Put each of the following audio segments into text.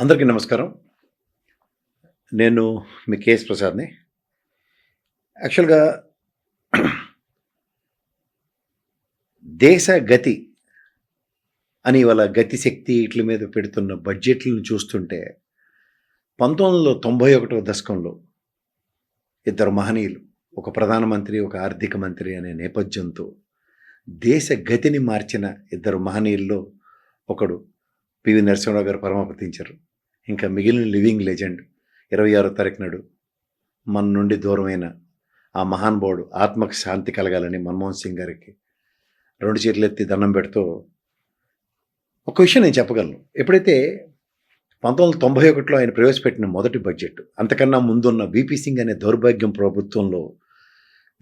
అందరికీ నమస్కారం. నేను మీ కేఎస్ ప్రసాద్ని. యాక్చువల్గా దేశ గతి అని వాళ్ళ గతి శక్తి ఇట్ల మీద పెడుతున్న బడ్జెట్లను చూస్తుంటే పంతొమ్మిది వందల తొంభై ఒకటో దశకంలో ఇద్దరు మహనీయులు ఒక ప్రధానమంత్రి ఒక ఆర్థిక మంత్రి అనే నేపథ్యంతో దేశ గతిని మార్చిన ఇద్దరు మహనీయుల్లో ఒకడు పివి నరసింహరావు గారు పరమపతించారు. ఇంకా మిగిలిన లివింగ్ లెజెండ్ ఇరవై ఆరో తారీఖు నాడు మన నుండి దూరమైన ఆ మహానుభావుడు ఆత్మకు శాంతి కలగాలని మన్మోహన్ సింగ్ గారికి రెండు చేతులు ఎత్తి దండం పెడుతూ ఒక విషయం నేను చెప్పగలను. ఎప్పుడైతే పంతొమ్మిది వందల తొంభై ఒకటిలో ఆయన ప్రవేశపెట్టిన మొదటి బడ్జెట్ అంతకన్నా ముందున్న బీపీ సింగ్ అనే దౌర్భాగ్యం ప్రభుత్వంలో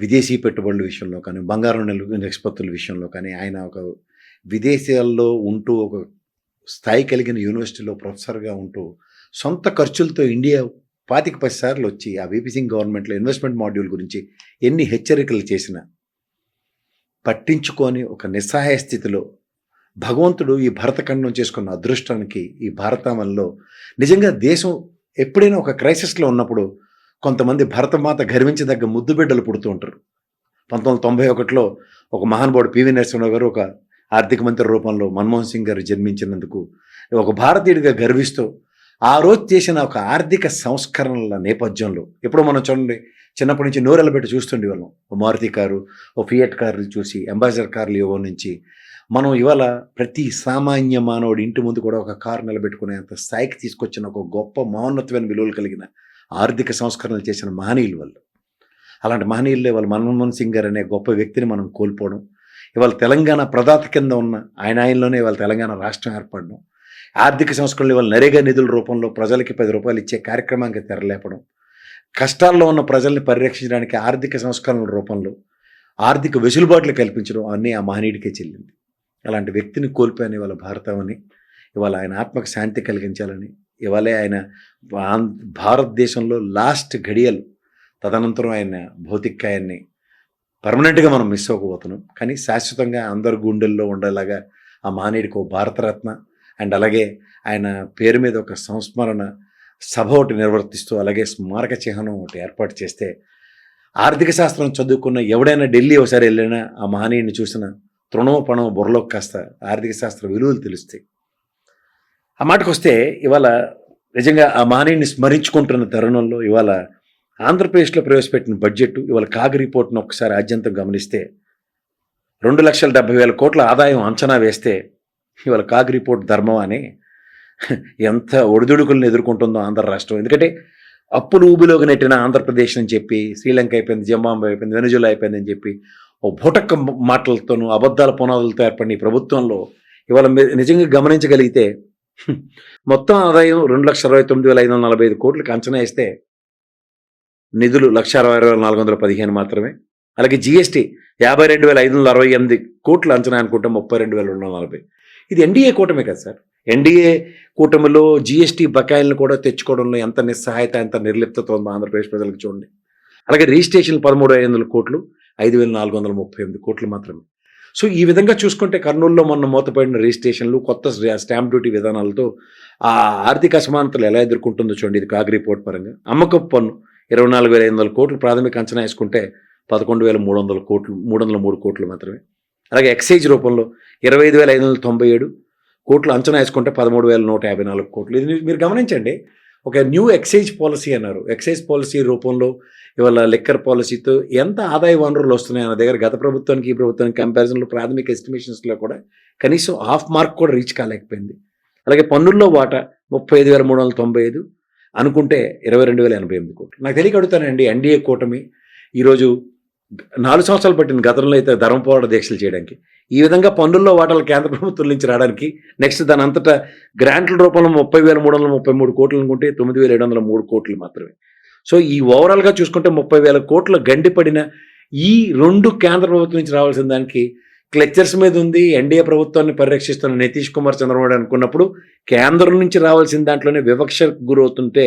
విదేశీ పెట్టుబడుల విషయంలో కానీ బంగారం నిల్వ నిష్పత్తుల విషయంలో కానీ ఆయన ఒక విదేశాల్లో ఉంటూ ఒక స్థాయి కలిగిన యూనివర్సిటీలో ప్రొఫెసర్గా ఉంటూ సొంత ఖర్చులతో ఇండియా పాతిక పది సార్లు వచ్చి ఆ వీపీ సింగ్ గవర్నమెంట్లో ఇన్వెస్ట్మెంట్ మాడ్యూల్ గురించి ఎన్ని హెచ్చరికలు చేసినా పట్టించుకొని ఒక నిస్సహాయ స్థితిలో భగవంతుడు ఈ భరతఖండం చేసుకున్న అదృష్టానికి ఈ భారతావనిలో నిజంగా దేశం ఎప్పుడైనా ఒక క్రైసిస్లో ఉన్నప్పుడు కొంతమంది భరతమాత గర్వించదగ్గ ముద్దు బిడ్డలు పుడుతూ ఉంటారు. పంతొమ్మిది వందల తొంభై ఒకటిలో ఒక మహానుభావుడు పివి నరసింహరావు గారు ఒక ఆర్థిక మంత్రి రూపంలో మన్మోహన్ సింగ్ గారు జన్మించినందుకు ఒక భారతీయుడిగా గర్విస్తూ ఆ రోజు చేసిన ఒక ఆర్థిక సంస్కరణల నేపథ్యంలో ఎప్పుడో మనం చూడండి చిన్నప్పటి నుంచి నోరెల పెట్టి చూస్తుండే వాళ్ళం. ఓ మారుతి కారు ఓ ఫియట్ కార్లు చూసి అంబాసిడర్ కార్లు ఇవ్వ నుంచి మనం ఇవాళ ప్రతి సామాన్య మానవుడి ఇంటి ముందు కూడా ఒక కారు నిలబెట్టుకునేంత స్థాయికి తీసుకొచ్చిన ఒక గొప్ప మౌన్నత్వమైన విలువలు కలిగిన ఆర్థిక సంస్కరణలు చేసిన మహనీయులు వాళ్ళు. అలాంటి మహనీయుల్లో వాళ్ళు మన్మోహన్ సింగ్ గారు అనే గొప్ప వ్యక్తిని మనం కోల్పోవడం ఇవాళ తెలంగాణ ప్రదాత కింద ఉన్న ఆయన ఆయనలోనే ఇవాళ తెలంగాణ రాష్ట్రం ఏర్పడడం ఆర్థిక సంస్కరణలు ఇవాళ నరేగా నిధుల రూపంలో ప్రజలకి పది రూపాయలు ఇచ్చే కార్యక్రమానికి తెరలేపడం కష్టాల్లో ఉన్న ప్రజల్ని పరిరక్షించడానికి ఆర్థిక సంస్కరణల రూపంలో ఆర్థిక వెసులుబాట్లు కల్పించడం అన్నీ ఆ మహనీయుడికే చెల్లింది. అలాంటి వ్యక్తిని కోల్పోయిన ఇవాళ భారతమని ఇవాళ ఆయన ఆత్మకు శాంతి కలిగించాలని ఇవాళే ఆయన ఆం- భారతదేశంలో లాస్ట్ ఘడియలు తదనంతరం ఆయన భౌతికాయాన్ని పర్మనెంట్గా మనం మిస్ అవ్వకపోతున్నాం. కానీ శాశ్వతంగా అందరు గుండెల్లో ఉండేలాగా ఆ మహనీయుడికి భారతరత్న అండ్ అలాగే ఆయన పేరు మీద ఒక సంస్మరణ సభ ఒకటి నిర్వర్తిస్తూ అలాగే స్మారక చిహ్నం ఒకటి ఏర్పాటు చేస్తే ఆర్థిక శాస్త్రం చదువుకున్న ఎవడైనా ఢిల్లీ ఒకసారి వెళ్ళినా ఆ మహనీయుడిని చూసిన తృణమో పణమో బుర్రలోకి కాస్త ఆర్థిక శాస్త్ర విలువలు తెలుస్తాయి. ఆ మాటకు వస్తే ఇవాళ నిజంగా ఆ మహనీయుని స్మరించుకుంటున్న తరుణంలో ఇవాళ ఆంధ్రప్రదేశ్లో ప్రవేశపెట్టిన బడ్జెట్ ఇవాళ కాగ్ రిపోర్ట్ను ఒకసారి ఆద్యంతం గమనిస్తే రెండు లక్షల డెబ్బై వేల కోట్ల ఆదాయం అంచనా వేస్తే ఇవాళ కాగ్ రిపోర్ట్ ధర్మం అని ఎంత ఒడిదుడుకులను ఎదుర్కొంటుందో ఆంధ్ర రాష్ట్రం. ఎందుకంటే అప్పులు ఊబిలోకి నెట్టిన ఆంధ్రప్రదేశ్ అని చెప్పి శ్రీలంక అయిపోయింది జింబాంబే అయిపోయింది వెనుజులా అయిపోయిందని చెప్పి ఓ భూటక్క మాటలతోనూ అబద్ధాల పునాదులతో ఏర్పడిన ఈ ప్రభుత్వంలో ఇవాళ మీరు నిజంగా గమనించగలిగితే మొత్తం ఆదాయం రెండు లక్షల అరవై తొమ్మిది వేల ఐదు వందల నలభై ఐదు కోట్లకి అంచనా వేస్తే నిధులు లక్ష అరవై ఆరు వేల నాలుగు వందల పదిహేను మాత్రమే. అలాగే జిఎస్టీ యాభై రెండు వేల ఐదు వందల అరవై ఎనిమిది కోట్లు అంచనా అనుకుంటే ముప్పై రెండు వేల రెండు వందల నలభై. ఇది ఎన్డీఏ కూటమి కదా సార్. ఎన్డీఏ కూటమిలో జిఎస్టీ బకాయిలను కూడా తెచ్చుకోవడంలో ఎంత నిస్సహాయత ఎంత నిర్లిప్తత ఉందో ఆంధ్రప్రదేశ్ ప్రజలకు చూడండి. అలాగే రిజిస్ట్రేషన్ పదమూడు ఐదు వందల కోట్లు ఐదు వేల నాలుగు వందల ముప్పై ఎనిమిది కోట్లు మాత్రమే. సో ఈ విధంగా చూసుకుంటే కర్నూలులో మొన్న మూతపడిన రిజిస్ట్రేషన్లు కొత్త స్టాంప్ డ్యూటీ విధానాలతో ఆ ఆర్థిక అసమానతలు ఎలా ఎదుర్కొంటుందో చూడండి. ఇది కాగ్ రిపోర్ట్ పరంగా. అమ్మకపు పన్ను ఇరవై నాలుగు వేల ఐదు వందల కోట్లు ప్రాథమిక అంచనా వేసుకుంటే పదకొండు వేల మూడు వందల కోట్లు మూడు వందల మూడు కోట్లు మాత్రమే. అలాగే ఎక్సైజ్ రూపంలో ఇరవై ఐదు వేల ఐదు వందల తొంభై ఏడు కోట్లు అంచనా వేసుకుంటే పదమూడు వేల నూట యాభై నాలుగు కోట్లు. ఇది మీరు గమనించండి ఒక న్యూ ఎక్సైజ్ పాలసీ అన్నారు. ఎక్సైజ్ పాలసీ రూపంలో ఇవాళ లిక్కర్ పాలసీతో ఎంత ఆదాయ వనరులు వస్తున్నాయి అన్న దగ్గర గత ప్రభుత్వానికి ఈ ప్రభుత్వానికి కంపారిజన్లో ప్రాథమిక ఎస్టిమేషన్స్లో కూడా కనీసం హాఫ్ మార్క్ కూడా రీచ్ కాలేకపోయింది. అలాగే పన్నుల్లో వాటా ముప్పై ఐదు వేల మూడు వందల తొంభై ఐదు అనుకుంటే ఇరవై రెండు వేల ఎనభై ఎనిమిది కోట్లు. నాకు తెలియక అడుగుతానండి ఎన్డీఏ కూటమి ఈరోజు నాలుగు సంవత్సరాలు పట్టిన గతంలో అయితే ధర్మ పోరాట దీక్షలు చేయడానికి. ఈ విధంగా పన్నుల్లో వాటాలు కేంద్ర ప్రభుత్వం నుంచి రావడానికి నెక్స్ట్ దాని అంతటా గ్రాంట్ల రూపంలో ముప్పై వేల మూడు వందల ముప్పై మూడు కోట్లు అనుకుంటే తొమ్మిది వేల ఏడు వందల మూడు కోట్లు మాత్రమే. సో ఈ ఓవరాల్గా చూసుకుంటే ముప్పై వేల కోట్ల గండిపడిన ఈ రెండు కేంద్ర ప్రభుత్వం నుంచి రావాల్సిన దానికి క్లెక్చర్స్ మీద ఉంది ఎన్డీఏ ప్రభుత్వాన్ని పరిరక్షిస్తున్న నితీష్ కుమార్ చంద్రబాబు అనుకున్నప్పుడు కేంద్రం నుంచి రావాల్సిన దాంట్లోనే వివక్ష గురవుతుంటే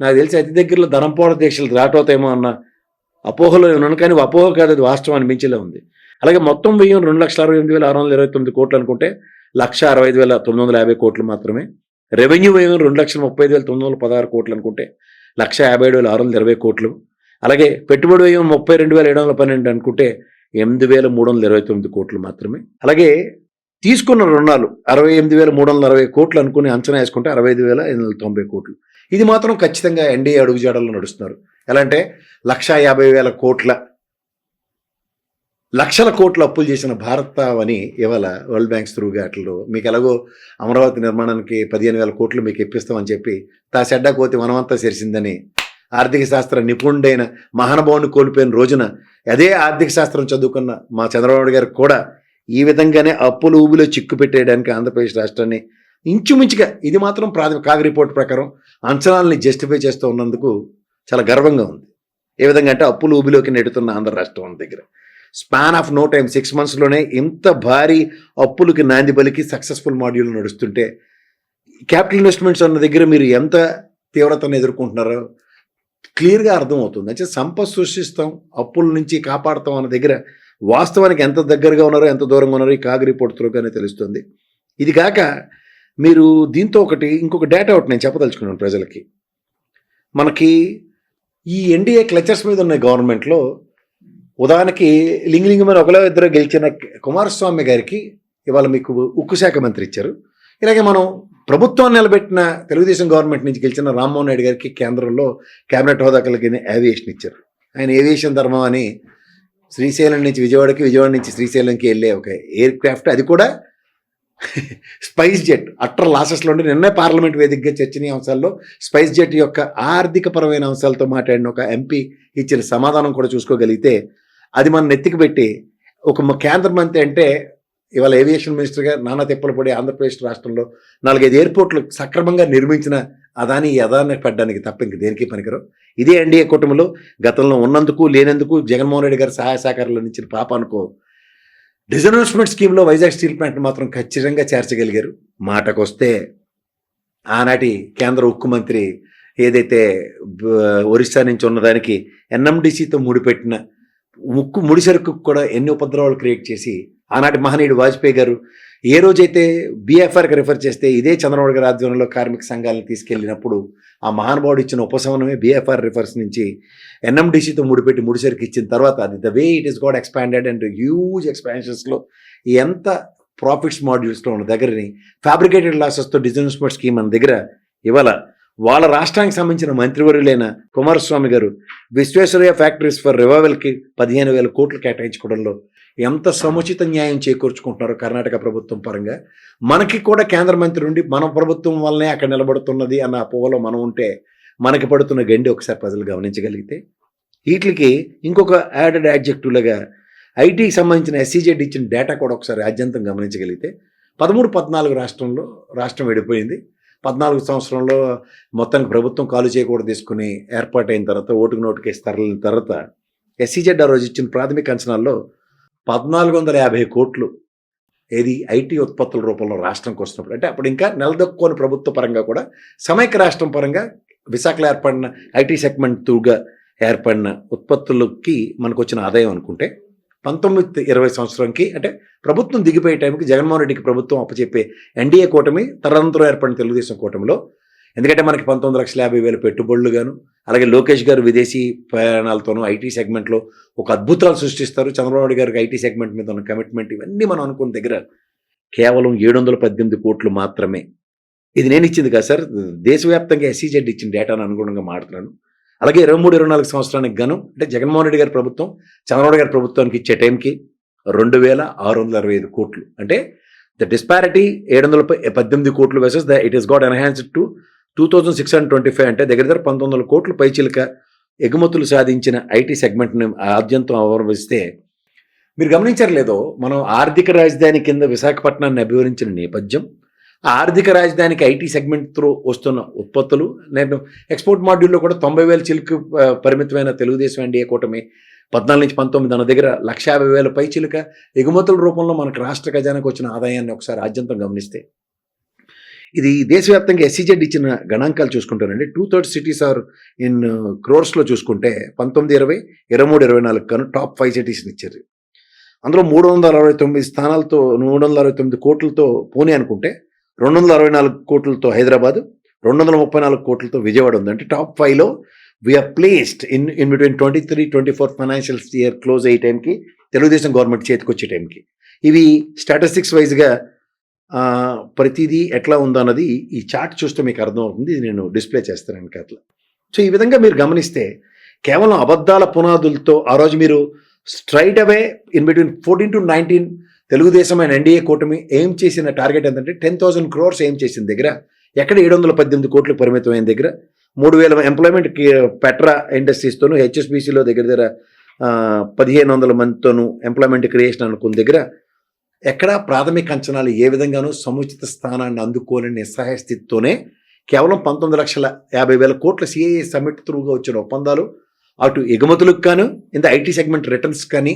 నాకు తెలిసి అతి దగ్గరలో ధనంపోడ దీక్షలు దాటవుతాయేమో అన్న అపోహలో ఉన్నాను కానీ అపోహ కాదు అది వాస్తవం అనిపించేలా ఉంది. అలాగే మొత్తం వ్యయం రెండు లక్షల అరవై ఎనిమిది వేల ఆరు వందల ఇరవై తొమ్మిది కోట్లు అనుకుంటే లక్ష అరవై ఐదు వేల తొమ్మిది వందల యాభై కోట్లు మాత్రమే. రెవెన్యూ వ్యయం రెండు లక్షల ముప్పై ఐదు వేల తొమ్మిది వందల పదహారు కోట్లు అనుకుంటే లక్ష యాభై ఏడు వేల ఆరు వందల ఇరవై కోట్లు. అలాగే పెట్టుబడి వ్యయం ముప్పై రెండు వేల ఏడు వందల పన్నెండు అనుకుంటే ఎనిమిది వేల మూడు వందల ఇరవై తొమ్మిది కోట్లు మాత్రమే. అలాగే తీసుకున్న రుణాలు అరవై ఎనిమిది వేల మూడు వందల అరవై కోట్లు అనుకుని అంచనా వేసుకుంటే అరవై ఐదు వేల ఎనిమిది వందల తొంభై కోట్లు. ఇది మాత్రం ఖచ్చితంగా ఎన్డీఏ అడుగుజాడల్లో నడుస్తున్నారు. ఎలా అంటే లక్ష యాభై వేల కోట్ల లక్షల కోట్ల అప్పులు చేసిన భారత్ అని ఇవాళ వరల్డ్ బ్యాంక్స్ త్రూగా అట్లు మీకు ఎలాగో అమరావతి నిర్మాణానికి పదిహేను వేల కోట్లు మీకు ఇప్పిస్తామని చెప్పి తా చెడ్డ కోతి మనమంతా చేరిసిందని ఆర్థిక శాస్త్ర నిపుణుడైన మహానుభావుని కోల్పోయిన రోజున అదే ఆర్థిక శాస్త్రం చదువుకున్న మా చంద్రబాబు గారు కూడా ఈ విధంగానే అప్పులు ఊబిలో చిక్కు పెట్టేయడానికి ఆంధ్రప్రదేశ్ రాష్ట్రాన్ని ఇంచుమించుగా ఇది మాత్రం ప్రాథమిక కాగ్ రిపోర్ట్ ప్రకారం అంచనాలని జస్టిఫై చేస్తూ ఉన్నందుకు చాలా గర్వంగా ఉంది. ఏ విధంగా అంటే అప్పులు ఊబిలోకి నెడుతున్న ఆంధ్ర రాష్ట్రం దగ్గర. Span of no time six మంత్స్లోనే ఇంత భారీ అప్పులకి నాంది బలికి సక్సెస్ఫుల్ మాడ్యూల్ నడుస్తుంటే క్యాపిటల్ ఇన్వెస్ట్మెంట్స్ అన్న దగ్గర మీరు ఎంత తీవ్రతను ఎదుర్కొంటున్నారో క్లియర్గా అర్థమవుతుంది. అంటే సంపద సృష్టిస్తాం అప్పుల నుంచి కాపాడతాం అన్న దగ్గర వాస్తవానికి ఎంత దగ్గరగా ఉన్నారో ఎంత దూరంగా ఉన్నారో ఈ కాగ్ రిపోర్ట్ త్రూగానే తెలుస్తుంది. ఇది కాక మీరు దీంతో ఒకటి ఇంకొక డేటా ఒకటి నేను చెప్పదలుచుకున్నాను ప్రజలకి. మనకి ఈ ఎన్డీఏ క్లచర్స్ మీద ఉన్న గవర్నమెంట్లో ఉదాహరణకి లింగలింగమైన ఒకలో ఇద్దరు గెలిచిన కుమారస్వామి గారికి ఇవాళ మీకు ఉక్కు శాఖ మంత్రి ఇచ్చారు. ఇలాగే మనం ప్రభుత్వం నిలబెట్టిన తెలుగుదేశం గవర్నమెంట్ నుంచి గెలిచిన రామ్మోహన్ రెడ్డి గారికి కేంద్రంలో కేబినెట్ హోదా కలిగిన ఏవియేషన్ ఇచ్చారు. ఆయన ఏవియేషన్ ధర్మం అని శ్రీశైలం నుంచి విజయవాడకి విజయవాడ నుంచి శ్రీశైలంకి వెళ్ళే ఒక ఎయిర్ క్రాఫ్ట్ అది కూడా స్పైస్ జెట్ అట్టర్ లాసెస్లో ఉండి నిన్నే పార్లమెంట్ వేదికగా చర్చనీయ అంశాల్లో స్పైస్ జెట్ యొక్క ఆర్థిక పరమైన అంశాలతో మాట్లాడిన ఒక ఎంపీ ఇచ్చిన సమాధానం కూడా చూసుకోగలిగితే అది మన నెత్తికి పెట్టి ఒక కేంద్ర మంత్రి అంటే ఇవాళ ఏవియేషన్ మినిస్టర్గా నానా తిప్పలు పడి ఆంధ్రప్రదేశ్ రాష్ట్రంలో నాలుగైదు ఎయిర్పోర్ట్లు సక్రమంగా నిర్మించిన అదాని యదాన్ని పడ్డానికి తప్ప ఇంక దేనికి పనికరం ఇదే ఎన్డీఏ కుటుంబంలో గతంలో ఉన్నందుకు లేనందుకు జగన్మోహన్ రెడ్డి గారి సహాయ సహకారాలు ఇచ్చిన పాప అనుకో డిజన్వెస్ట్మెంట్ స్కీమ్లో వైజాగ్ స్టీల్ ప్లాంట్ మాత్రం ఖచ్చితంగా చేర్చగలిగారు. మాటకొస్తే ఆనాటి కేంద్ర ఉక్కు మంత్రి ఏదైతే ఒరిస్సా నుంచి ఉన్నదానికి ఎన్ఎండిసితో ముడిపెట్టిన ముక్కు ముడిసరుకు కూడా ఎన్ని ఉపద్రవాలు క్రియేట్ చేసి ఆనాటి మహనీయుడు వాజ్పేయి గారు ఏ రోజైతే బీఎఫ్ఆర్కి రిఫర్ చేస్తే ఇదే చంద్రబాబు గారి ఆధ్వర్యంలో కార్మిక సంఘాలను తీసుకెళ్ళినప్పుడు ఆ మహానుభావుడు ఇచ్చిన ఉపశమనమే బీఎఫ్ఆర్ రిఫర్స్ నుంచి ఎన్ఎండిసితో ముడిపెట్టి ముడిసరికి ఇచ్చిన తర్వాత అది the way it is got expanded and huge ఎక్స్పాన్షన్స్లో ఎంత ప్రాఫిట్స్ మాడ్యూల్స్లో ఉన్న దగ్గరని ఫ్యాబ్రికేటెడ్ లాసెస్తో డిజన్స్మెంట్ స్కీమ్ మన దగ్గర ఇవాళ వాళ్ళ రాష్ట్రానికి సంబంధించిన మంత్రివర్యులైన కుమారస్వామి గారు విశ్వేశ్వరయ్య ఫ్యాక్టరీస్ ఫర్ రివైవల్కి పదిహేను వేల కోట్లు కేటాయించుకోవడంలో ఎంత సముచిత న్యాయం చేకూర్చుకుంటున్నారు కర్ణాటక ప్రభుత్వం పరంగా. మనకి కూడా కేంద్ర మంత్రి ఉండి మన ప్రభుత్వం వల్లనే అక్కడ నిలబడుతున్నది అన్న అపోహలో మనం ఉంటే మనకి పడుతున్న గండి ఒకసారి ప్రజలు గమనించగలిగితే. వీటికి ఇంకొక యాడెడ్ యాడ్జెక్టివ్లుగా ఐటీకి సంబంధించిన ఎస్సీజెడ్ ఇచ్చిన డేటా కూడా ఒకసారి ఆద్యంతం గమనించగలిగితే. పదమూడు పద్నాలుగు రాష్ట్రంలో రాష్ట్రం విడిపోయింది. పద్నాలుగు సంవత్సరంలో మొత్తానికి ప్రభుత్వం కాలు చేయకూడదు తీసుకుని ఏర్పాటైన తర్వాత ఓటుకు నోటుకేసి తరలిన తర్వాత ఎస్సీజెడ్ ఆ రోజు ఇచ్చిన ప్రాథమిక అంచనాల్లో పద్నాలుగు వందల యాభై కోట్లు ఏది ఐటీ ఉత్పత్తుల రూపంలో రాష్ట్రంకి వస్తున్నప్పుడు. అంటే అప్పుడు ఇంకా నిలదొక్కుని ప్రభుత్వ పరంగా కూడా సమైక్య రాష్ట్రం పరంగా విశాఖలో ఏర్పడిన ఐటీ సెగ్మెంట్ త్రూగా ఏర్పడిన ఉత్పత్తులకి మనకు వచ్చిన ఆదాయం అనుకుంటే పంతొమ్మిది ఇరవై సంవత్సరంకి అంటే ప్రభుత్వం దిగిపోయే టైంకి జగన్మోహన్ రెడ్డికి ప్రభుత్వం అప్పచెప్పే ఎన్డీఏ కూటమి తదనంతరం ఏర్పడిన తెలుగుదేశం కూటమిలో. ఎందుకంటే మనకి పంతొమ్మిది లక్షల యాభై వేల పెట్టుబడులు గాను అలాగే లోకేష్ గారు విదేశీ ప్రయాణాలతోనూ ఐటీ సెగ్మెంట్లో ఒక అద్భుతాలు సృష్టిస్తారు. చంద్రబాబు గారికి ఐటీ సెగ్మెంట్ మీద ఉన్న కమిట్మెంట్ ఇవన్నీ మనం అనుకున్న దగ్గర కేవలం ఏడు వందల పద్దెనిమిది కోట్లు మాత్రమే. ఇది నేను ఇచ్చింది కదా సార్. దేశవ్యాప్తంగా ఎస్సీజెడ్ ఇచ్చిన డేటాను అనుగుణంగా మాడుతున్నాను అలాగే ఇరవై మూడు ఇరవై నాలుగు సంవత్సరానికి గాను అంటే జగన్మోహన్ రెడ్డి గారి ప్రభుత్వం చంద్రబాబు గారి ప్రభుత్వానికి ఇచ్చే టైంకి రెండు వేల ఆరు వందల అరవై ఐదు కోట్లు. అంటే ద డిస్పారిటీ ఏడు వందల పద్దెనిమిది కోట్లు versus the it is got enhanced to two thousand six hundred twenty five అంటే దగ్గర దగ్గర పంతొమ్మిది వందల కోట్లు పైచిలక ఎగుమతులు సాధించిన ఐటీ సెగ్మెంట్ని ఆద్యంతం అవలంబిస్తే మీరు గమనించారు లేదో మనం ఆర్థిక రాజధాని కింద విశాఖపట్నాన్ని అభివరించిన నేపథ్యం ఆ ఆర్థిక రాజధానికి ఐటీ సెగ్మెంట్ త్రూ వస్తున్న ఉత్పత్తులు నేను ఎక్స్పోర్ట్ మాడ్యూల్లో కూడా తొంభై వేల చిలుకు పరిమితమైన తెలుగుదేశం ఎన్డీఏ కూటమి పద్నాలుగు నుంచి పంతొమ్మిది అన్న దగ్గర లక్ష యాభై వేల పై చిలుక ఎగుమతుల రూపంలో మనకు రాష్ట్ర ఖజానాకు వచ్చిన ఆదాయాన్ని ఒకసారి ఆద్యంతం గమనిస్తే. ఇది దేశవ్యాప్తంగా ఎస్సీజెడ్ ఇచ్చిన గణాంకాలు చూసుకుంటానండి two third cities are in క్రోర్స్లో చూసుకుంటే పంతొమ్మిది ఇరవై ఇరవై మూడు ఇరవై నాలుగు కను టాప్ ఫైవ్ సిటీస్ని ఇచ్చారు. అందులో మూడు వందల అరవై తొమ్మిది స్థానాలతో మూడు వందల అరవై తొమ్మిది కోట్లతో పూణే అనుకుంటే రెండు వందల అరవై నాలుగు కోట్లతో హైదరాబాద్ రెండు వందల ముప్పై నాలుగు కోట్లతో విజయవాడ ఉంది అంటే టాప్ ఫైవ్లో we're placed in in between twenty three twenty four financial year close అయ్యే టైంకి తెలుగుదేశం గవర్నమెంట్ చేతికి వచ్చే టైంకి ఇవి స్టాటిస్టిక్స్ వైజ్గా ప్రతిదీ ఎట్లా ఉందో అన్నది ఈ చార్ట్ చూస్తే మీకు అర్థమవుతుంది ఇది నేను డిస్ప్లే చేస్తాను వెనక సో ఈ విధంగా మీరు గమనిస్తే కేవలం అబద్ధాల పునాదులతో ఆ రోజు మీరు straight away in between fourteen to nineteen Telugu Desam and NDA కూటమి ఏం చేసిన టార్గెట్ ఏంటంటే టెన్ థౌసండ్ క్రోర్స్ ఏం చేసిన దగ్గర. ఎక్కడ ఏడు వందల పద్దెనిమిది కోట్లకు పరిమితమైన దగ్గర. మూడు వేల ఎంప్లాయ్మెంట్ పెట్రా ఇండస్ట్రీస్తోను హెచ్ఎస్బిసిలో దగ్గర దగ్గర పదిహేను వందల మందితోనూ ఎంప్లాయ్మెంట్ క్రియేషన్ అనుకున్న దగ్గర ఎక్కడా ప్రాథమిక అంచనాలు ఏ విధంగానూ సముచిత స్థానాన్ని అందుకోలేని నిస్సహాయ స్థితితోనే కేవలం పంతొమ్మిది లక్షల యాభై వేల కోట్ల సిఏఏ సమ్మిట్ త్రూగా వచ్చిన ఒప్పందాలు అటు ఎగుమతులకు కాను ఇంత ఐటీ సెగ్మెంట్ రిటర్న్స్ కానీ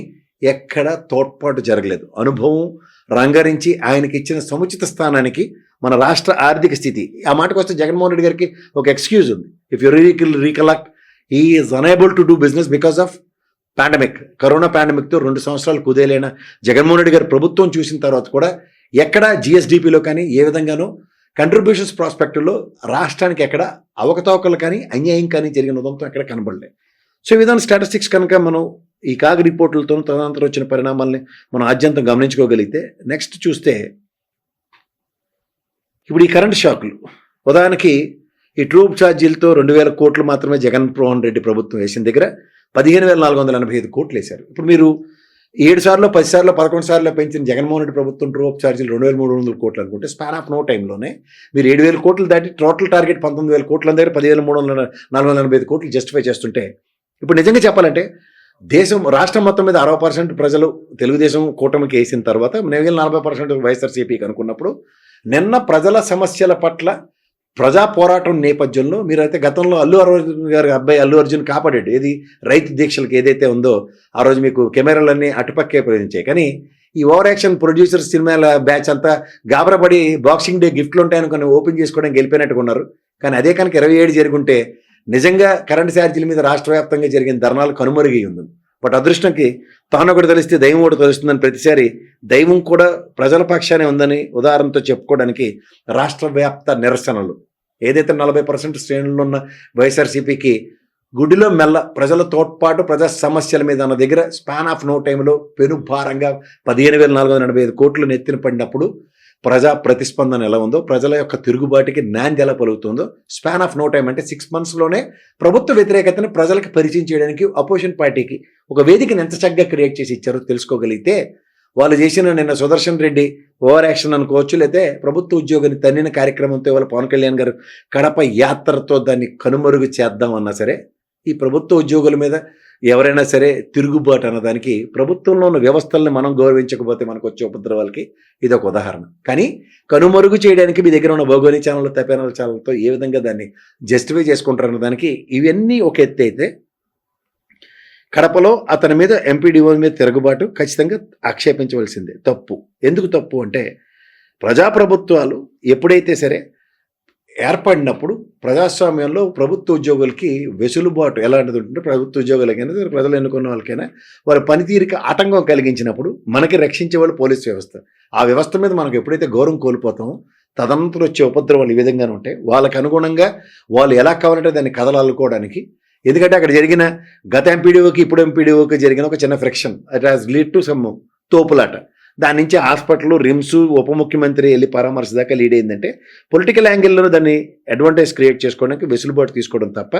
ఎక్కడ తోడ్పాటు జరగలేదు. అనుభవం రంగరించి ఆయనకి ఇచ్చిన సముచిత స్థానానికి మన రాష్ట్ర ఆర్థిక స్థితి. ఆ మాటకు వస్తే జగన్మోహన్ రెడ్డి గారికి ఒక ఎక్స్క్యూజ్ ఉంది. If you recall recollect is unable to do business because of pandemic corona పాండమిక్తో రెండు సంవత్సరాలు కుదేలైన జగన్మోహన్ రెడ్డి గారు ప్రభుత్వం చూసిన తర్వాత కూడా ఎక్కడ జిఎస్డిపిలో కానీ ఏ విధంగానూ కంట్రిబ్యూషన్స్ ప్రాస్పెక్టులో రాష్ట్రానికి ఎక్కడ అవకతవకలు కానీ అన్యాయం కానీ జరిగిన ఉదంతం ఎక్కడ కనబడలేదు సో ఈ విధంగా స్టాటిస్టిక్స్ కనుక మనం ఈ కాగ్ రిపోర్టులతో తదనంతరం వచ్చిన పరిణామాల్ని మనం ఆద్యంతం గమనించుకోగలిగితే నెక్స్ట్ చూస్తే ఇప్పుడు ఈ కరెంట్ షాకులు. ఉదాహరణకి ఈ ట్రూప్ ఛార్జీలతో రెండు వేల కోట్లు మాత్రమే జగన్మోహన్ రెడ్డి ప్రభుత్వం వేసిన దగ్గర పదిహేను వేల నాలుగు వందల ఎనభై ఐదు కోట్లు వేశారు. ఇప్పుడు మీరు ఏడు సార్లు పది సార్లు పదకొండు సార్లు పెంచిన జగన్మోహన్ రెడ్డి ప్రభుత్వం ట్రూప్ ఛార్జీలు రెండు వేల మూడు వందల కోట్లు అనుకుంటే స్పాన్ ఆఫ్ నో టైంలోనే మీరు ఏడు వేల కోట్లు దాటి టోటల్ టార్గెట్ పంతొమ్మిది వేల కోట్ల దగ్గర పదివేల మూడు వందల నాలుగు వందల ఎనభై ఐదు కోట్లు జస్టిఫై చేస్తుంటే ఇప్పుడు నిజంగా చెప్పాలంటే దేశం రాష్ట్రం మొత్తం మీద అరవై పర్సెంట్ ప్రజలు తెలుగుదేశం కూటమికి వేసిన తర్వాత మిగిలిన నలభై పర్సెంట్ వైఎస్ఆర్సీపీకి అనుకున్నప్పుడు నిన్న ప్రజల సమస్యల పట్ల ప్రజా పోరాటం నేపథ్యంలో మీరైతే గతంలో అల్లు అర్జున్ గారి అబ్బాయి అల్లు అర్జున్ కాపాడాడు. ఏది? రైతు దీక్షలకు ఏదైతే ఉందో ఆ రోజు మీకు కెమెరాలన్నీ అటుపక్కే ప్రయోగించాయి. కానీ ఈ ఓవర్ యాక్షన్ ప్రొడ్యూసర్ సినిమాల బ్యాచ్ అంతా గాబరపడి బాక్సింగ్ డే గిఫ్ట్లు ఉంటాయని కొన్ని ఓపెన్ చేసుకోవడానికి వెళ్ళిపోయినట్టుగా ఉన్నారు. కానీ అదే కనుక ఇరవై ఏడు జరుగుంటే నిజంగా కరెంట్ ఛార్జీల మీద రాష్ట్ర వ్యాప్తంగా జరిగిన ధర్నాలు కనుమరుగి ఉంది. బట్ అదృష్టంకి తాను ఒకటి తెలిస్తే దైవం ఒకటి తెలుస్తుందని ప్రతిసారి దైవం కూడా ప్రజల పక్షానే ఉందని ఉదాహరణతో చెప్పుకోవడానికి రాష్ట్ర వ్యాప్త నిరసనలు. ఏదైతే నలభై పర్సెంట్ శ్రేణుల్లో ఉన్న వైఎస్ఆర్సీపీకి గుడిలో మెల్ల ప్రజల తోడ్పాటు ప్రజా సమస్యల మీద అన్న దగ్గర స్పాన్ ఆఫ్ నో టైంలో పెనుభారంగా పదిహేను వేల నాలుగు వందల ఎనభై ఐదు కోట్లు నెత్తిన పడినప్పుడు ప్రజా ప్రతిస్పందన ఎలా ఉందో ప్రజల యొక్క తిరుగుబాటుకి నాంది ఎలా పలుకుతుందో స్పాన్ ఆఫ్ నో టైం అంటే సిక్స్ మంత్స్లోనే ప్రభుత్వ వ్యతిరేకతను ప్రజలకు పరిచయం చేయడానికి అపోజిషన్ పార్టీకి ఒక వేదికను ఎంత చక్కగా క్రియేట్ చేసి ఇచ్చారో తెలుసుకోగలిగితే వాళ్ళు చేసిన నిన్న సుదర్శన్ రెడ్డి ఓవర్ యాక్షన్ అనుకోవచ్చు లేతే ప్రభుత్వ ఉద్యోగిని తన్నిన కార్యక్రమంతో ఇవాళ పవన్ కళ్యాణ్ గారు కడప యాత్రతో దాన్ని కనుమరుగు చేద్దాం అన్నా సరే ఈ ప్రభుత్వ ఉద్యోగుల మీద ఎవరైనా సరే తిరుగుబాటు అన్నదానికి ప్రభుత్వంలో ఉన్న వ్యవస్థల్ని మనం గౌరవించకపోతే మనకు వచ్చే ఉపద్రవాలకి ఇది ఒక ఉదాహరణ. కానీ కనుమరుగు చేయడానికి మీ దగ్గర ఉన్న భౌగోళిక ఛానల్ తెపేనల ఛానల్తో ఏ విధంగా దాన్ని జస్టిఫై చేసుకుంటారు అన్న దానికి ఇవన్నీ ఒక ఎత్తు అయితే కడపలో అతని మీద ఎంపీడీఓ మీద తిరుగుబాటు ఖచ్చితంగా ఆక్షేపించవలసిందే. తప్పు. ఎందుకు తప్పు అంటే ప్రజాప్రభుత్వాలు ఎప్పుడైతే సరే ఏర్పడినప్పుడు ప్రజాస్వామ్యంలో ప్రభుత్వ ఉద్యోగులకి వెసులుబాటు ఎలాంటిది ఉంటుంటే ప్రభుత్వ ఉద్యోగులకైనా ప్రజలు ఎన్నుకున్న వాళ్ళకైనా వారి పనితీరుకి ఆటంకం కలిగించినప్పుడు మనకి రక్షించే వాళ్ళు పోలీస్ వ్యవస్థ. ఆ వ్యవస్థ మీద మనకు ఎప్పుడైతే గౌరవం కోల్పోతామో తదనంతరం వచ్చే ఉపద్రవాలు ఈ విధంగానే ఉంటాయి. వాళ్ళకి అనుగుణంగా వాళ్ళు ఎలా కావాలంటే దాన్ని కదలాలుకోవడానికి. ఎందుకంటే అక్కడ జరిగిన గత ఎంపీడీఓకి ఇప్పుడు ఎంపీడీఓకి జరిగిన ఒక చిన్న friction it has lead to some తోపులాట. దాని నుంచి హాస్పిటల్ రిమ్స్ ఉప ముఖ్యమంత్రి వెళ్ళి పరామర్శ దాకా లీడ్ అయిందంటే పొలిటికల్ యాంగిల్లో దాన్ని అడ్వాంటేజ్ క్రియేట్ చేసుకోవడానికి వెసులుబాటు తీసుకోవడం తప్ప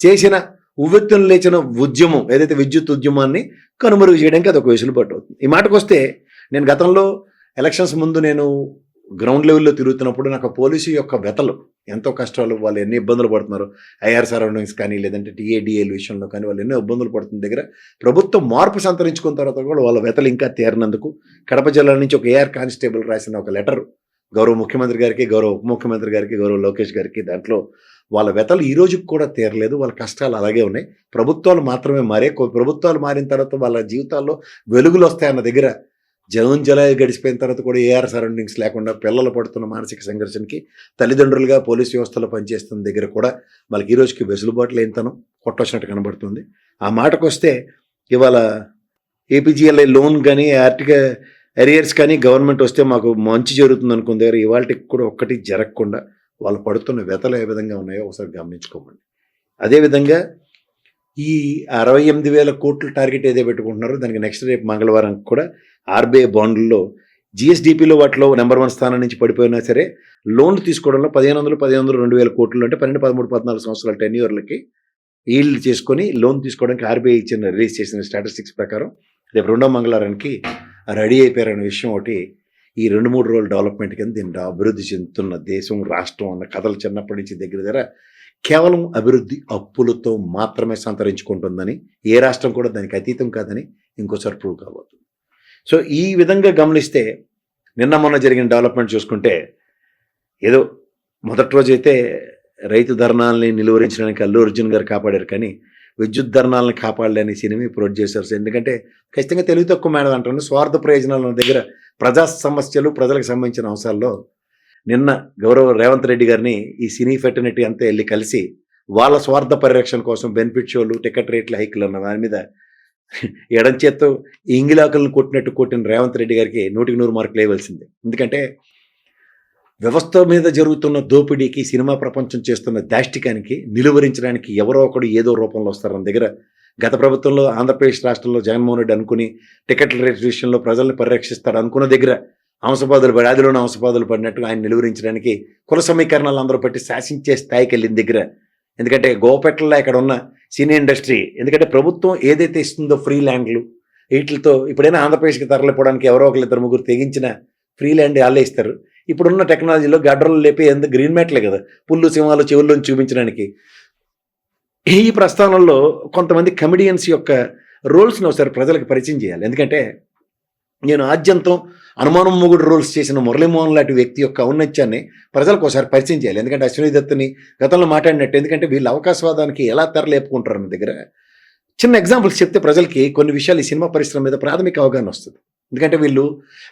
చేసిన ఉవ్వెత్తున లేచిన ఉద్యమం ఏదైతే విద్యుత్ ఉద్యమాన్ని కనుమరుగు చేయడానికి అది ఒక వెసులుబాటు అవుతుంది. ఈ మాటకు వస్తే నేను గతంలో ఎలక్షన్స్ ముందు నేను గ్రౌండ్ లెవెల్లో తిరుగుతున్నప్పుడు నాకు పోలీసు యొక్క వెతలు ఎంతో కష్టాలు వాళ్ళు ఎన్ని ఇబ్బందులు పడుతున్నారు ఐఆర్ సరౌండింగ్స్ కానీ లేదంటే టీఏడిఏల విషయంలో కానీ వాళ్ళు ఎన్నో ఇబ్బందులు పడుతున్న దగ్గర ప్రభుత్వం మార్పు సంతరించుకున్న తర్వాత కూడా వాళ్ళ వెతలు ఇంకా తీరినందుకు కడప జిల్లా నుంచి ఒక ఏఆర్ కానిస్టేబుల్ రాసిన ఒక లెటర్ గౌరవ ముఖ్యమంత్రి గారికి గౌరవ ఉప ముఖ్యమంత్రి గారికి గౌరవ లోకేష్ గారికి దాంట్లో వాళ్ళ వెతలు ఈ రోజుకి కూడా తీరలేదు వాళ్ళ కష్టాలు అలాగే ఉన్నాయి. ప్రభుత్వాలు మాత్రమే మారే ప్రభుత్వాలు మారిన తర్వాత వాళ్ళ జీవితాల్లో వెలుగులు వస్తాయన్న దగ్గర జూన్ జులై గడిచిపోయిన తర్వాత కూడా ఏఆర్ సరౌండింగ్స్ లేకుండా పిల్లలు పడుతున్న మానసిక సంఘర్షణకి తల్లిదండ్రులుగా పోలీస్ వ్యవస్థలో పనిచేస్తున్న దగ్గర కూడా వాళ్ళకి ఈ రోజుకి వెసులుబాటు లేనితనం కొట్టొచ్చినట్టు కనబడుతుంది. ఆ మాటకు వస్తే ఇవాళ ఏపీజీఎల్ఐ లోన్ కానీ ఆర్థిక ఎరియర్స్ కానీ గవర్నమెంట్ వస్తే మాకు మంచి జరుగుతుంది అనుకున్న దగ్గర ఇవాళకి కూడా ఒక్కటి జరగకుండా వాళ్ళు పడుతున్న వ్యతలు ఏ విధంగా ఉన్నాయో ఒకసారి గమనించుకోమండి. అదేవిధంగా ఈ అరవై ఎనిమిది వేల కోట్ల టార్గెట్ ఏదో పెట్టుకుంటున్నారో దానికి నెక్స్ట్ రేపు మంగళవారం కూడా ఆర్బీఐ బాండ్లలో జిఎస్డిపిలో వాటిలో నెంబర్ వన్ స్థానం నుంచి పడిపోయినా సరే లోన్లు తీసుకోవడంలో పదిహేను వందలు పదిహేను వందలు రెండు వేల కోట్లు అంటే పన్నెండు పదమూడు పద్నాలుగు సంవత్సరాల టెన్ ఇయర్లకి ఈల్డ్ చేసుకొని లోన్ తీసుకోవడానికి ఆర్బీఐ ఇచ్చిన రిలీజ్ చేసిన స్టాటిస్టిక్స్ ప్రకారం రేపు రెండో మంగళవారానికి రెడీ అయిపోయారనే విషయం ఒకటి ఈ రెండు మూడు రోజుల డెవలప్మెంట్ కింద దీన్ని అభివృద్ధి చెందుతున్న దేశం రాష్ట్రం అన్న కథలు చిన్నప్పటి నుంచి దగ్గర దగ్గర కేవలం అభివృద్ధి అప్పులతో మాత్రమే సంతరించుకుంటుందని ఏ రాష్ట్రం కూడా దానికి అతీతం కాదని ఇంకోసారి ప్రూవ్ కాబోతుంది సో ఈ విధంగా గమనిస్తే నిన్న మొన్న జరిగిన డెవలప్మెంట్ చూసుకుంటే ఏదో మొదటి రోజైతే రైతు ధర్నాల్ని నిలువరించడానికి అల్లు అర్జున్ గారు కాపాడారు కానీ విద్యుత్ ధర్నాలను కాపాడలేని సినిమా ప్రొడ్యూసర్స్ ఎందుకంటే ఖచ్చితంగా తెలివి తక్కువ మేడం అంటారు స్వార్థ ప్రయోజనాల దగ్గర ప్రజా సమస్యలు ప్రజలకు సంబంధించిన అంశాల్లో నిన్న గౌరవ రేవంత్ రెడ్డి గారిని ఈ సినీ ఫెటర్నిటీ అంతా వెళ్ళి కలిసి వాళ్ళ స్వార్థ పరిరక్షణ కోసం బెనిఫిట్ షోలు టికెట్ రేట్ల హైకులు ఉన్న దాని మీద ఎడం చేత్తో ఇంగిలాకులను కొట్టినట్టు కొట్టిన రేవంత్ రెడ్డి గారికి నూటికి నూరు మార్కులు వేయవలసిందే. ఎందుకంటే వ్యవస్థ మీద జరుగుతున్న దోపిడీకి సినిమా ప్రపంచం చేస్తున్న దాష్టికానికి నిలువరించడానికి ఎవరో ఒకడు ఏదో రూపంలో వస్తారు మన దగ్గర గత ప్రభుత్వంలో ఆంధ్రప్రదేశ్ రాష్ట్రంలో జగన్మోహన్ రెడ్డి అనుకుని టికెట్ల రేట్ విషయంలో ప్రజల్ని పరిరక్షిస్తాడు అనుకున్న దగ్గర అంశపాదులు పడి ఆదిలోనే అంశపాదులు పడినట్టు ఆయన నిలువరించడానికి కుల సమీకరణాలు అందరూ పట్టి శాసించే స్థాయికి వెళ్ళిన దగ్గర. ఎందుకంటే గోపెట్లలో ఇక్కడ ఉన్న సినీ ఇండస్ట్రీ ఎందుకంటే ప్రభుత్వం ఏదైతే ఇస్తుందో ఫ్రీ ల్యాండ్లు వీటితో ఇప్పుడైనా ఆంధ్రప్రదేశ్కి తరలిపోవడానికి ఎవరో ఒకరు ఇద్దరు ముగ్గురు తెగించిన ఫ్రీ ల్యాండ్ వాళ్ళే ఇస్తారు. ఇప్పుడున్న టెక్నాలజీలో గడ్డలు లేపి ఎందుకు గ్రీన్ మ్యాట్లే కదా? పుల్లు సింహాలు చెవుల్లో చూపించడానికి. ఈ ప్రస్థానంలో కొంతమంది కమెడియన్స్ యొక్క రోల్స్ని ఒకసారి ప్రజలకు పరిచయం చేయాలి. ఎందుకంటే నేను ఆద్యంతం అనుమానం మొగుడు రోల్స్ చేసిన మురళీమోహన్ లాంటి వ్యక్తి యొక్క ఔన్నత్యాన్ని ప్రజలకు ఒకసారి పరిచయం చేయాలి. ఎందుకంటే అశ్విని దత్తుని గతంలో మాట్లాడినట్టు ఎందుకంటే వీళ్ళు అవకాశవాదానికి ఎలా తెరలేపుకుంటారు మీ దగ్గర చిన్న ఎగ్జాంపుల్స్ చెప్తే ప్రజలకి కొన్ని విషయాలు ఈ సినిమా పరిశ్రమ మీద ప్రాథమిక అవగాహన వస్తుంది. ఎందుకంటే వీళ్ళు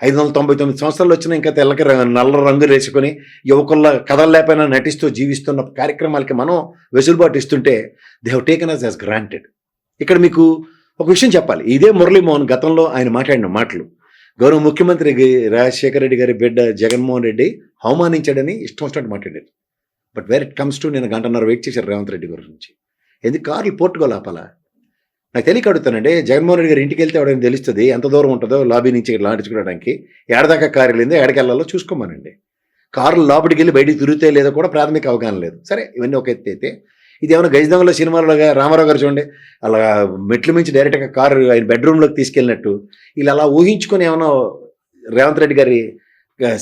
ఐదు వందల తొంభై తొమ్మిది సంవత్సరాలు వచ్చినా ఇంకా తెల్లకి నల్ల రంగు వేసుకొని యువకుల కథలు లేకపోయినా నటిస్తూ జీవిస్తున్న కార్యక్రమాలకి మనం వెసులుబాటు ఇస్తుంటే they have taken us as granted. ఇక్కడ మీకు ఒక విషయం చెప్పాలి. ఇదే మురళీమోహన్ గతంలో ఆయన మాట్లాడిన మాటలు. గౌరవ ముఖ్యమంత్రి రాజశేఖర రెడ్డి గారి బిడ్డ జగన్మోహన్ రెడ్డి అవమానించాడని ఇష్టం వచ్చినట్టు మాట్లాడారు. But where it comes to నేను గంటన్నర వెయిట్ చేశారు రేవంత్ రెడ్డి గురించి. ఎందుకు కార్లు పోర్టుగో ఆపాలా నాకు తెలియక అడుగుతానండి జగన్మోహన్ రెడ్డి గారి ఇంటికి వెళ్తే ఎవరైనా తెలుస్తుంది ఎంత దూరం ఉంటుందో లాబీ నుంచి ఇక్కడ లాంటించుకోవడానికి ఏడదాకా కారు వెళ్ళిందో ఎక్కడికి చూసుకోమానండి. చూసుకోమనండి కారు లోపలికి వెళ్ళి బయటికి తిరుగుతే లేదో కూడా ప్రాథమిక అవగాహన లేదు. సరే ఇవన్నీ ఒక ఎత్తి అయితే ఇది ఏమైనా గజదొంగల సినిమాలుగా రామారావు గారు చూడండి అలా మెట్లు మించి డైరెక్ట్గా కారు ఆయన బెడ్రూమ్లోకి తీసుకెళ్ళినట్టు వీళ్ళు అలా ఊహించుకొని ఏమైనా రేవంత్ రెడ్డి గారి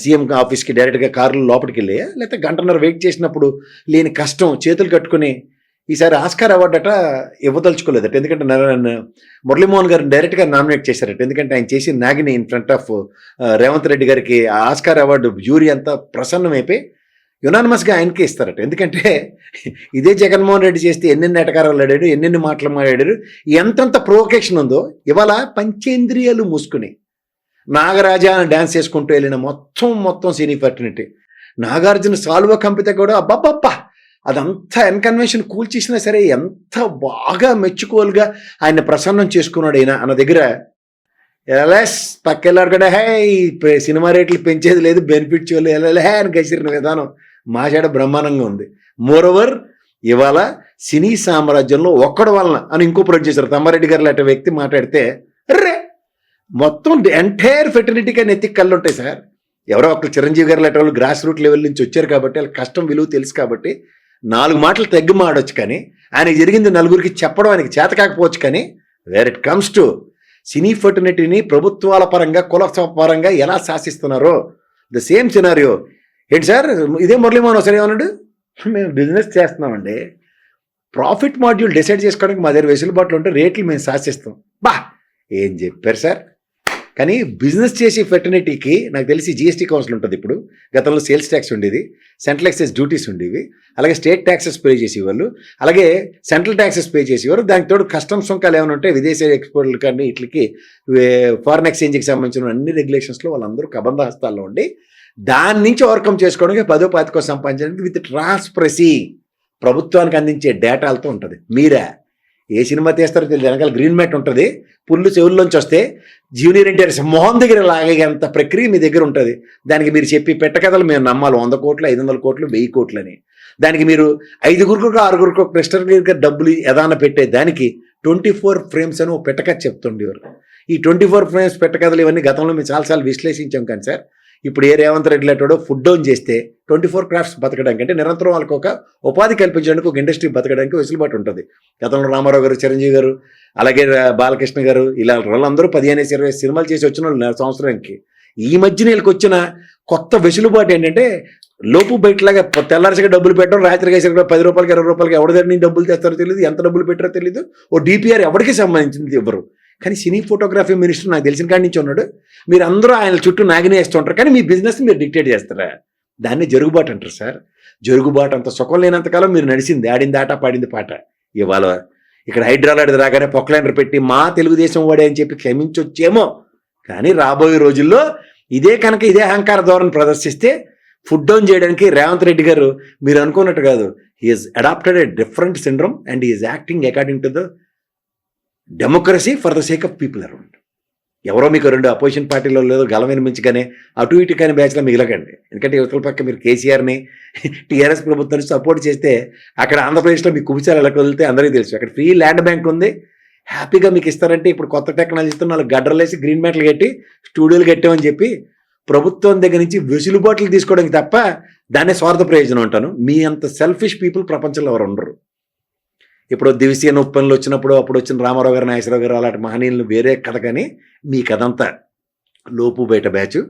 సీఎం ఆఫీస్కి డైరెక్ట్గా కారులో లోపలికి వెళ్ళి లేకపోతే గంటన్నర వెయిట్ చేసినప్పుడు లేని కష్టం చేతులు కట్టుకొని ఈసారి ఆస్కార్ అవార్డు అట ఇవ్వదలుచుకోలేదట. ఎందుకంటే మురళీమోహన్ గారిని డైరెక్ట్గా నామినేట్ చేశారట. ఎందుకంటే ఆయన చేసిన Nagini in front of Revanth Reddy గారికి ఆ ఆస్కార్ అవార్డు జ్యూరీ అంతా ప్రసన్నమైపోయి యునానిమస్గా ఆయనకే ఇస్తారట. ఎందుకంటే ఇదే జగన్మోహన్ రెడ్డి చేస్తే ఎన్నెన్ని ఎటకారాలు ఆడాడు ఎన్నెన్ని మాటలు మాట్లాడాడు ఎంతంత ప్రొవకేషన్ ఉందో ఇవాళ పంచేంద్రియాలు మూసుకుని నాగరాజా అని డ్యాన్స్ చేసుకుంటూ వెళ్ళిన మొత్తం మొత్తం సినీ ఫర్టినిటీ నాగార్జున సాల్వ కంపితే కూడా అబ్బాబ్బా అదంతా ఎన్కన్వెన్షన్ కూల్చేసినా సరే ఎంత బాగా మెచ్చుకోలుగా ఆయన ప్రసన్నం చేసుకున్నాడు ఆయన అన్న దగ్గర. ఎలస్ పక్కెళ్ళారు కూడా హే సినిమా రేట్లు పెంచేది లేదు బెనిఫిట్ చేయలేదు హే అని గసిరిన విధానం. మాషాడ బ్రహ్మాండంగా ఉంది. మోరోవర్ ఇవాళ సినీ సామ్రాజ్యంలో ఒక్కడు వలన అని ఇంకో ప్రొడ్యూసర్ తమ్మారెడ్డి గారు లాంటి వ్యక్తి మాట్లాడితే రే మొత్తం ఎంటైర్ ఫెటర్నిటీగా నెత్తికి కళ్ళు ఉంటాయి సార్. ఎవరో ఒకరు చిరంజీవి గారు లాంటి వాళ్ళు గ్రాస్ రూట్ లెవెల్ నుంచి వచ్చారు కాబట్టి వాళ్ళ కష్టం విలువ తెలుసు కాబట్టి నాలుగు మాటలు తగ్గి మాడొచ్చు కానీ ఆయనకి జరిగింది నలుగురికి చెప్పడం ఆయనకి చేత కాకపోవచ్చు కానీ where it comes to cine ఫర్టినిటీని ప్రభుత్వాల పరంగా కుల పరంగా ఎలా శాసిస్తున్నారో ద సేమ్ సినారియో ఏంటి సార్? ఇదే మురళీమోహన్ ఒకసారి ఏమన్నాడు? మేము బిజినెస్ చేస్తున్నామండి. ప్రాఫిట్ మాడ్యూల్ డిసైడ్ చేసుకోవడానికి మా దగ్గర వెసులుబాట్లు ఉంటే రేట్లు మేము శాసిస్తాం. బా! ఏం చెప్పారు సార్? కానీ బిజినెస్ చేసి ఫెటర్నిటీకి నాకు తెలిసి జిఎస్టీ కౌన్సిల్ ఉంటుంది ఇప్పుడు. గతంలో సేల్స్ ట్యాక్స్ ఉండేది సెంట్రల్ ఎక్సైజ్ డ్యూటీస్ ఉండేవి అలాగే స్టేట్ ట్యాక్సెస్ పే చేసేవాళ్ళు అలాగే సెంట్రల్ ట్యాక్సెస్ పే చేసేవారు. దానికి తోడు కస్టమ్స్ సుంకాలు ఏమైనా ఉంటే విదేశీ ఎక్స్పోర్ట్లు కానీ వీటికి ఫారెన్ ఎక్స్చేంజ్కి సంబంధించిన అన్ని రెగ్యులేషన్స్లో వాళ్ళందరూ కబంధ హస్తాల్లో ఉండి దాని నుంచి ఓవర్కమ్ చేసుకోవడానికి పదో పాతికో సంపాదించడానికి విత్ ట్రాన్స్పరసీ ప్రభుత్వానికి అందించే డేటాలతో ఉంటుంది. మీరే ఏ సినిమా తీస్తారో తెలియదు. వెనకాల గ్రీన్ మ్యాట్ ఉంటుంది. పుల్లు చెవుల్లోంచి వస్తే జూనియర్ ఎన్టీఆర్ మొహం దగ్గర లాగేంత ప్రక్రియ మీ దగ్గర ఉంటుంది. దానికి మీరు చెప్పి పెట్టకథలు మేము నమ్మాలి. వంద కోట్లు ఐదు వందల కోట్లు వెయ్యి కోట్లు దానికి మీరు ఐదుగురికి ఆరుగురికి కృష్ణ డబ్బులు ఎదాన పెట్టే దానికి ట్వంటీ ఫోర్ ఫ్రేమ్స్ అని ఒక పెట్టకథ చెప్తుండేవారు. ఈ ట్వంటీ ఫోర్ ఫ్రేమ్స్ పెట్టకథలు ఇవన్నీ గతంలో మేము చాలాసార్లు విశ్లేషించాం కానీ సార్ ఇప్పుడు ఏ రేవంత్ రెడ్డి లాంటి ఫుడ్ డౌన్ చేస్తే ట్వంటీ ఫోర్ క్రాఫ్ట్స్ బతకడానికి అంటే నిరంతరం వాళ్ళకి ఒక ఉపాధి కల్పించడానికి ఒక ఇండస్ట్రీ బతకడానికి వెసులుబాటు ఉంటుంది. గతంలో రామారావు గారు చిరంజీవి గారు అలాగే బాలకృష్ణ గారు ఇలా వాళ్ళందరూ పదిహేను ఇరవై సినిమాలు చేసి వచ్చిన వాళ్ళు సంవత్సరానికి. ఈ మధ్య వీళ్ళకి వచ్చిన కొత్త వెసులుబాటు ఏంటంటే లోపు బయటలాగా తెల్లారిసిగా డబ్బులు పెట్టడం రాత్రి వేసరికి పది రూపాయలకి ఇరవై రూపాయలకి ఎవరి దగ్గర నుంచి డబ్బులు తెస్తారో తెలియదు ఎంత డబ్బులు పెట్టారో తెలియదు ఓ డిపిఆర్ ఎవరికి సంబంధించింది ఇవ్వరు. కానీ సినీ ఫోటోగ్రఫీ మినిస్టర్ నాకు తెలిసిన కాడి నుంచి ఉన్నాడు. మీరు అందరూ ఆయన చుట్టూ నాగినే వేస్తుంటారు. కానీ మీ బిజినెస్ మీరు డిక్టేట్ చేస్తారా? దాన్ని జరుగుబాటు అంటారు సార్. జరుగుబాటు అంత సుఖం లేనంతకాలం మీరు నడిచింది ఆడింది ఆట పాడింది పాట. ఇవాళ ఇక్కడ హైడ్రాలాడ్ రాగానే పొక్లైనర్ పెట్టి మా తెలుగుదేశం వాడే అని చెప్పి క్షమించొచ్చేమో. కానీ రాబోయే రోజుల్లో ఇదే కనుక ఇదే అహంకార ధోరణి ప్రదర్శిస్తే ఫుడ్ డౌన్ చేయడానికి రేవంత్ రెడ్డి గారు మీరు అనుకున్నట్టు కాదు. He is adapted a different syndrome and is acting according to the democracy for the sake of people around ఎవరో మీకు రెండు అపోజిషన్ పార్టీలో లేదో గలమైన వినిపించగానే అటు ఇటు కానీ బ్యాచ్లో మిగలకండి. ఎందుకంటే యువతల పక్క మీరు కేసీఆర్ని టీఆర్ఎస్ ప్రభుత్వాన్ని సపోర్ట్ చేస్తే అక్కడ ఆంధ్రప్రదేశ్లో మీకు కుబిచాలు ఎలా వదిలితే అందరికీ తెలుసు. అక్కడ ఫ్రీ ల్యాండ్ బ్యాంక్ ఉంది. హ్యాపీగా మీకు ఇస్తారంటే ఇప్పుడు కొత్త టెక్నాలజీతో నాలుగు గడ్డలు వేసి గ్రీన్ మ్యాట్లు కట్టి స్టూడియోలు కట్టామని చెప్పి ప్రభుత్వం దగ్గర నుంచి వెసులుబాట్లు తీసుకోవడానికి తప్ప దాన్నే స్వార్థ ప్రయోజనం అంటాను. మీ అంత సెల్ఫిష్ పీపుల్ ప్రపంచంలో ఎవరు ఉండరు. ఇప్పుడు దివిసీన ఉప్పన్లు వచ్చినప్పుడు అప్పుడు వచ్చిన రామారావు గారు నాగేశ్వరరావు గారు అలాంటి మహనీయులు వేరే కథ కానీ మీ కథంతా లోపు బయట బ్యాచ్.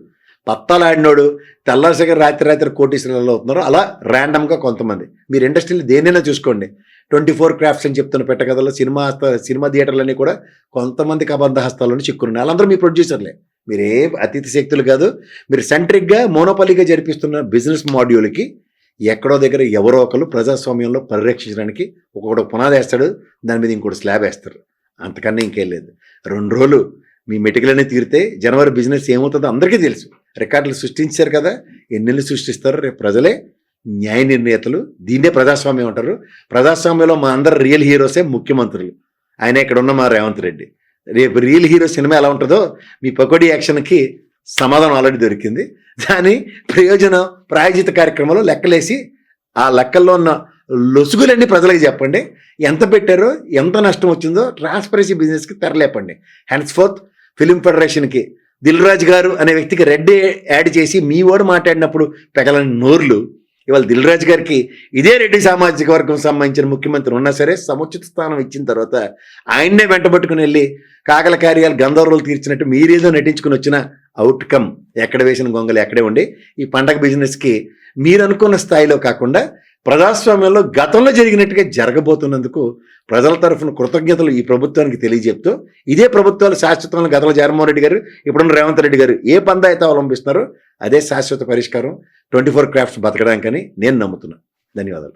పత్తాలాడినోడు తెల్లారిసగా రాత్రి రాత్రి కోటీశ్వరాలు అవుతున్నారు. అలా ర్యాండమ్గా కొంతమంది. మీరు ఇండస్ట్రీలో దేనైనా చూసుకోండి. ట్వంటీ ఫోర్ క్రాఫ్ట్స్ అని చెప్తున్న పెట్టకథలో సినిమా హస్త సినిమా థియేటర్లన్నీ కూడా కొంతమంది కబంధ హస్తాలను చిక్కున్నాయి వాళ్ళందరూ మీ ప్రొడ్యూసర్లే మీరే అతిథి శక్తులు కాదు. మీరు సెంట్రిక్గా మోనోపల్లిగా జరిపిస్తున్న బిజినెస్ మాడ్యూల్కి ఎక్కడో దగ్గర ఎవరో ఒకరు ప్రజాస్వామ్యంలో పరిరక్షించడానికి ఒక్కొక్కడు పునాది వేస్తాడు దాని మీద ఇంకోటి స్లాబ్ వేస్తారు. అంతకన్నా ఇంకేం లేదు. రెండు రోజులు మీ మెటికలనే తీరితే జనవరి బిజినెస్ ఏమవుతుందో అందరికీ తెలుసు. రికార్డులు సృష్టించారు కదా ఎన్నెళ్ళు సృష్టిస్తారు. రేపు ప్రజలే న్యాయ నిర్ణేతలు. దీన్నే ప్రజాస్వామ్యం అంటారు. ప్రజాస్వామ్యంలో మా అందరు రియల్ హీరోసే ముఖ్యమంత్రులు. ఆయన ఇక్కడ ఉన్న మా రేవంత్ రెడ్డి. రేపు రియల్ హీరో సినిమా ఎలా ఉంటుందో మీ పకోడీ యాక్షన్కి సమాధానం ఆల్రెడీ దొరికింది. దాని ప్రయోజనం ప్రాయోజిత కార్యక్రమంలో లెక్కలేసి ఆ లెక్కల్లో ఉన్న లొసుగులన్నీ ప్రజలకు చెప్పండి. ఎంత పెట్టారో ఎంత నష్టం వచ్చిందో ట్రాన్స్పరెన్సీ బిజినెస్కి తెరలేపండి. హ్యాండ్స్ ఫోర్త్ ఫిలిం ఫెడరేషన్కి దిల్ రాజు గారు అనే వ్యక్తికి రెడ్ యాడ్ చేసి మీ వాడు మాట్లాడినప్పుడు పెగలని నోర్లు ఇవాళ దిల్ రాజు గారికి ఇదే రెడ్డి సామాజిక వర్గం సంబంధించిన ముఖ్యమంత్రి ఉన్నా సరే సముచిత స్థానం ఇచ్చిన తర్వాత ఆయన్నే వెంటబట్టుకుని వెళ్ళి కాకల కార్యాలు గంధర్వులు తీర్చినట్టు మీరేదో నటించుకుని వచ్చిన అవుట్కమ్ ఎక్కడ వేసిన గొంగలు ఎక్కడే ఉండి ఈ పండగ బిజినెస్కి మీరు అనుకున్న స్థాయిలో కాకుండా ప్రజాస్వామ్యంలో గతంలో జరిగినట్టుగా జరగబోతున్నందుకు ప్రజల తరఫున కృతజ్ఞతలు ఈ ప్రభుత్వానికి తెలియజెప్తూ ఇదే ప్రభుత్వాలు శాశ్వతంగా గతంలో జగన్మోహన్ రెడ్డి గారు ఇప్పుడున్న రేవంత్ రెడ్డి గారు ఏ పంద అయితే అవలంబిస్తున్నారో అదే శాశ్వత పరిష్కారం ట్వంటీ ఫోర్ క్రాఫ్ట్స్ బతకడానికని నేను నమ్ముతున్నాను ధన్యవాదాలు.